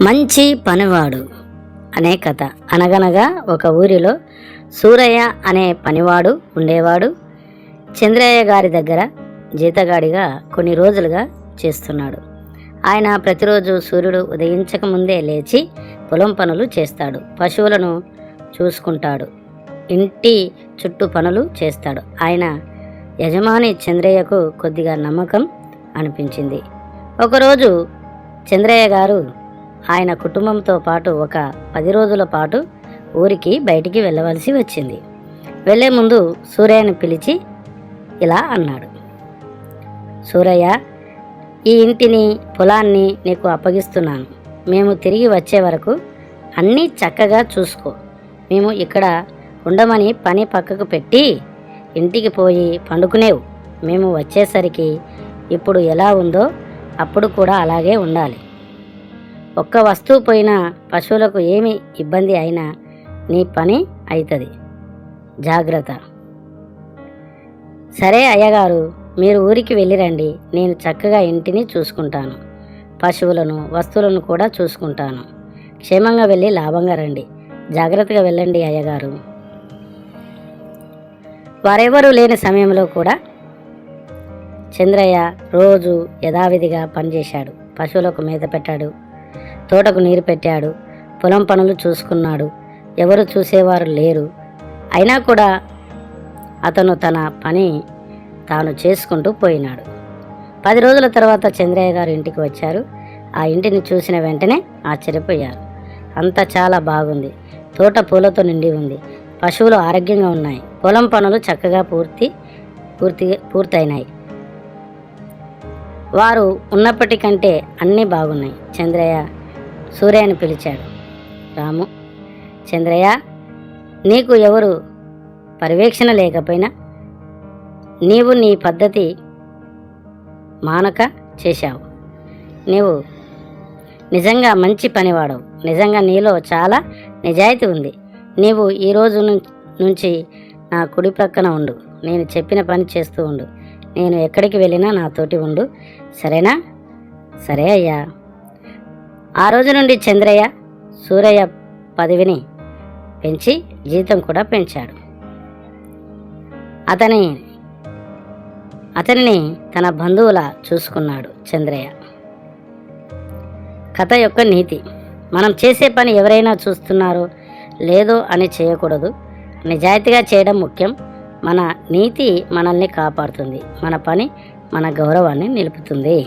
మంచి పనివాడు అనే కథ. అనగనగా ఒక ఊరిలో సూరయ్య అనే పనివాడు ఉండేవాడు. చంద్రయ్య గారి దగ్గర జీతగాడిగా కొన్ని రోజులుగా చేస్తున్నాడు. ఆయన ప్రతిరోజు సూర్యుడు ఉదయించక ముందే లేచి పొలం పనులు చేస్తాడు. పశువులను చూసుకుంటాడు. ఇంటి చుట్టూ పనులు చేస్తాడు. ఆయన యజమాని చంద్రయ్యకు కొద్దిగా నమ్మకం అనిపించింది. ఒకరోజు చంద్రయ్య గారు ఆయన కుటుంబంతో పాటు ఒక పది రోజుల పాటు ఊరికి బయటికి వెళ్ళవలసి వచ్చింది. వెళ్ళే ముందు సూర్యని పిలిచి ఇలా అన్నాడు. సూరయ్య ఈ ఇంటిని పొలాన్ని నీకు అప్పగిస్తున్నాను. మేము తిరిగి వచ్చే వరకు అన్నీ చక్కగా చూసుకో. మేము ఇక్కడ ఉండమని పని పక్కకు పెట్టి ఇంటికి పోయి పండుకునేవు. మేము వచ్చేసరికి ఇప్పుడు ఎలా ఉందో అప్పుడు కూడా అలాగే ఉండాలి. ఒక్క వస్తువు పోయినా పశువులకు ఏమి ఇబ్బంది అయినా నీ పని అవుతుంది జాగ్రత్త. సరే అయ్యగారు మీరు ఊరికి వెళ్ళిరండి. నేను చక్కగా ఇంటిని చూసుకుంటాను. పశువులను వస్తువులను కూడా చూసుకుంటాను. క్షేమంగా వెళ్ళి లాభంగా రండి. జాగ్రత్తగా వెళ్ళండి అయ్యగారు. వారెవరూ లేని సమయంలో కూడా చంద్రయ్య రోజు యథావిధిగా పనిచేశాడు. పశువులకు మేత పెట్టాడు. తోటకు నీరు పెట్టాడు. పొలం పనులు చూసుకున్నాడు. ఎవరు చూసేవారు లేరు. అయినా కూడా అతను తన పని తాను చేసుకుంటూ పోయినాడు. పది రోజుల తర్వాత చంద్రయ్య గారు ఇంటికి వచ్చారు. ఆ ఇంటిని చూసిన వెంటనే ఆశ్చర్యపోయారు. అంతా చాలా బాగుంది. తోట పూలతో నిండి ఉంది. పశువులు ఆరోగ్యంగా ఉన్నాయి. పొలం పనులు చక్కగా పూర్తి పూర్తి పూర్తయినాయి. వారు ఉన్నప్పటికంటే అన్నీ బాగున్నాయి. చంద్రయ్య సూర్యని పిలిచాడు. రాము చంద్రయ్య నీకు ఎవరు పర్యవేక్షణ లేకపోయినా నీవు నీ పద్ధతి మానక చేశావు. నీవు నిజంగా మంచి పనివాడవు. నిజంగా నీలో చాలా నిజాయితీ ఉంది. నీవు ఈ రోజు నుంచి నా కుడి ప్రక్కన ఉండు. నేను చెప్పిన పని చేస్తూ ఉండు. నేను ఎక్కడికి వెళ్ళినా నాతోటి ఉండు. సరేనా? సరే అయ్యా. ఆ రోజు నుండి చంద్రయ్య సూరయ్య పదవిని పెంచి జీతం కూడా పెంచాడు. అతని అతనిని తన బంధువులా చూసుకున్నాడు చంద్రయ్య. కథ యొక్క నీతి మనం చేసే పని ఎవరైనా చూస్తున్నారో లేదో అని చేయకూడదు. నిజాయితీగా చేయడం ముఖ్యం. మన నీతి మనల్ని కాపాడుతుంది. మన పని మన గౌరవాన్ని నిలుపుతుంది.